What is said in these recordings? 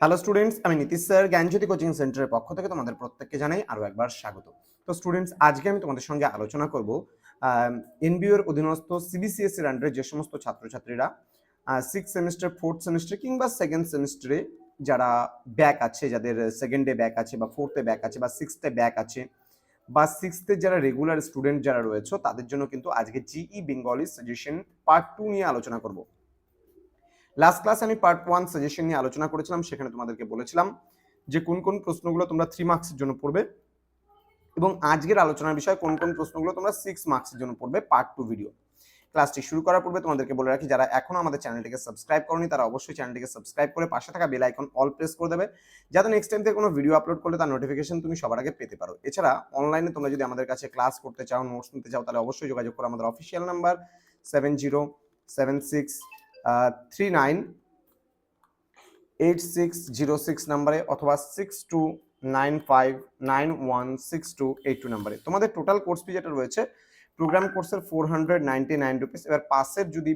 Hello students আমি Nitish sir, জ্ঞানজ্যোতি coaching সেন্টারের পক্ষ থেকে তোমাদের প্রত্যেককে জানাই আরও একবার স্বাগত। তো স্টুডেন্টস আজকে আমি তোমাদের সঙ্গে আলোচনা করব এনবিওর অধীনস্থ সিবিসিএসির আন্ডারে যে সমস্ত ছাত্রছাত্রীরা সিক্স সেমিস্টার ফোর্থ সেমিস্টার কিংবা সেকেন্ড সেমিস্টারে যারা ব্যাক আছে, যাদের সেকেন্ডে ব্যাক আছে বা ফোর্থে ব্যাক আছে বা সিক্সথে ব্যাক আছে, বা সিক্সথে যারা রেগুলার স্টুডেন্ট যারা রয়েছে, তাদের জন্য কিন্তু আজকে GE Bengali suggestion part two নিয়ে আলোচনা করব। লাস্ট ক্লাস আমি পার্ট ওয়ান সাজেশন নিয়ে আলোচনা করেছিলাম, সেখানে তোমাদেরকে বলেছিলাম যে কোন কোন প্রশ্নগুলো তোমরা থ্রি মার্কসের জন্য পড়বে এবং আজকের আলোচনার বিষয় কোন কোন প্রশ্নগুলো তোমরা সিক্স মার্কসের জন্য পড়বে পার্ট টু ভিডিও ক্লাসটি শুরু করার পূর্বে তোমাদেরকে বলে রাখি, যারা এখনও আমাদের চ্যানেলটিকে সাবস্ক্রাইব করনি, তারা অবশ্যই চ্যানেলটিকে সাবস্ক্রাইব করে পাশে থাকা বেল আইকন অল প্রেস করে দেবে, যাতে নেক্সট টাইম থেকে কোনো ভিডিও আপলোড করলে তার নোটিফিকেশন তুমি সবার আগে পেতে পারো। এছাড়া অনলাইনে তোমরা যদি আমাদের কাছে ক্লাস করতে চাও নোটস নিতে চাও, তাহলে অবশ্যই যোগাযোগ করো আমাদের official number seven zero seven six three nine eight six zero six নাম্বারে অথবা six two nine five nine one six two eight two নাম্বারে তোমাদের টোটাল কোর্স ফি যেটা রয়েছে প্রোগ্রাম কোর্সের four hundred ninety nine rupees এবার পাসের যদি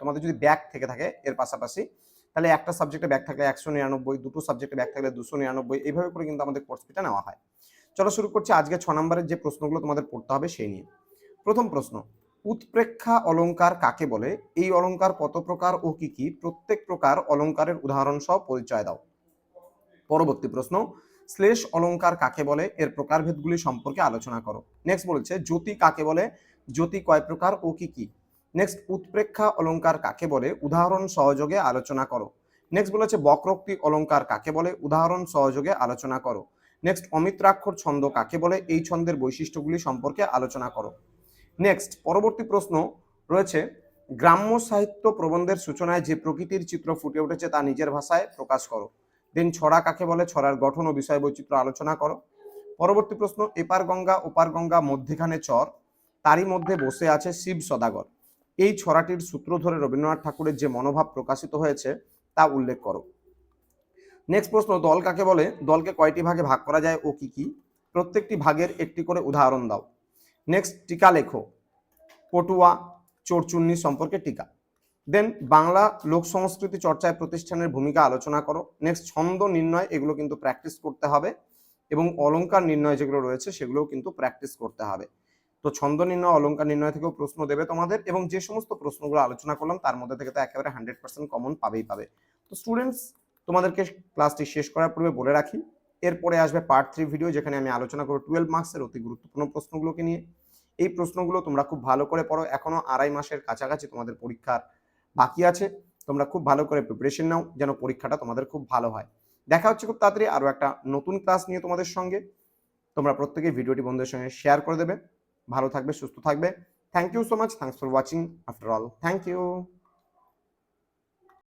তোমাদের যদি ব্যাক থেকে থাকে, এর পাশাপাশি, তাহলে একটা সাবজেক্টে ব্যাক থাকলে একশো নিরানব্বই, দুটো সাবজেক্টে ব্যাক থাকলে দুশো নিরানব্বই, এইভাবে করে কিন্তু আমাদের কোর্স ফিটা নেওয়া হয়। চলো শুরু করছি আজকে ছ নম্বরের যে প্রশ্নগুলো তোমাদের পড়তে হবে সেই নিয়ে। প্রথম প্রশ্ন উৎপ্রেক্ষা অলঙ্কার কাকে বলে? এই অলঙ্কার কত প্রকার ও কি কি? প্রত্যেক প্রকার অলঙ্কারের উদাহরণ সহ পরিচয় দাও। পরবর্তী প্রশ্ন, শ্লেষ অলঙ্কার কাকে বলে? এর প্রকারভেদগুলি সম্পর্কে আলোচনা করো। নেক্সট বলেছে, জ্যোতি কাকে বলে? জ্যোতি কয় প্রকার ও কি কি? নেক্সট উৎপ্রেক্ষা অলঙ্কার কাকে বলে? উদাহরণ সহযোগে আলোচনা করো। নেক্সট বলেছে, বক্রোক্তি অলঙ্কার কাকে বলে? উদাহরণ সহযোগে আলোচনা করো। নেক্সট অমিত্রাক্ষর ছন্দ কাকে বলে? এই ছন্দের বৈশিষ্ট্যগুলি সম্পর্কে আলোচনা করো। নেক্সট পরবর্তী প্রশ্ন রয়েছে, গ্রাম্য সাহিত্য প্রবন্ধের সূচনায় যে প্রকৃতির চিত্র ফুটে উঠেছে তা নিজের ভাষায় প্রকাশ করো। দেন ছড়া কাকে বলে? ছড়ার গঠন ও বিষয় বৈচিত্র্য আলোচনা করো। পরবর্তী প্রশ্ন, এপার গঙ্গা, ওপার গঙ্গা, মধ্যেখানে চর, তারই মধ্যে বসে আছে শিব সদাগর। এই ছড়াটির সূত্র ধরে রবীন্দ্রনাথ ঠাকুরের যে মনোভাব প্রকাশিত হয়েছে, তা উল্লেখ করো। নেক্সট প্রশ্ন, দল কাকে বলে? দলকে কয়টি ভাগে ভাগ করা যায় ও কি কি? প্রত্যেকটি ভাগের একটি করে উদাহরণ দাও। নেক্সট টিকা লেখো। পটুয়া, চোরচুন্নি সম্পর্কে টিকা। দেন বাংলা লোক সংস্কৃতি চর্চায় প্রতিষ্ঠানের ভূমিকা আলোচনা করো। নেক্সট ছন্দ নির্ণয়, এগুলো কিন্তু প্র্যাকটিস করতে হবে। এবং অলংকার নির্ণয় যেগুলো রয়েছে, সেগুলোও কিন্তু প্র্যাকটিস করতে হবে। তো ছন্দ নির্ণয় অলংকার নির্ণয় থেকেও প্রশ্ন দেবে তোমাদের এবং যে সমস্ত প্রশ্নগুলো আলোচনা করলাম, তার মধ্যে থেকে তো একেবারে হান্ড্রেড পার্সেন্ট কমন পাবেই পাবে। তো স্টুডেন্টস তোমাদেরকে ক্লাসটি শেষ করার পূর্বে বলে রাখি এরপরে আসবে পার্ট থ্রি ভিডিও যেখানে আমি আলোচনা করব টুয়েলভ মার্কসের অতি গুরুত্বপূর্ণ প্রশ্নগুলোকে নিয়ে। এই প্রশ্নগুলো তোমরা খুব ভালো করে পড়ো, এখনও আড়াই মাসের কাছাকাছি তোমাদের পরীক্ষার বাকি আছে। তোমরা খুব ভালো করে প্রিপারেশন নাও যেন পরীক্ষাটা তোমাদের খুব ভালো হয়। দেখা হচ্ছে খুব তাড়াতাড়ি আরও একটা নতুন ক্লাস নিয়ে তোমাদের সঙ্গে। তোমরা প্রত্যেকেই ভিডিওটি বন্ধুদের সঙ্গে শেয়ার করে দেবে। ভালো থাকবে, সুস্থ থাকবে। Thank you so much thanks for watching after all thank you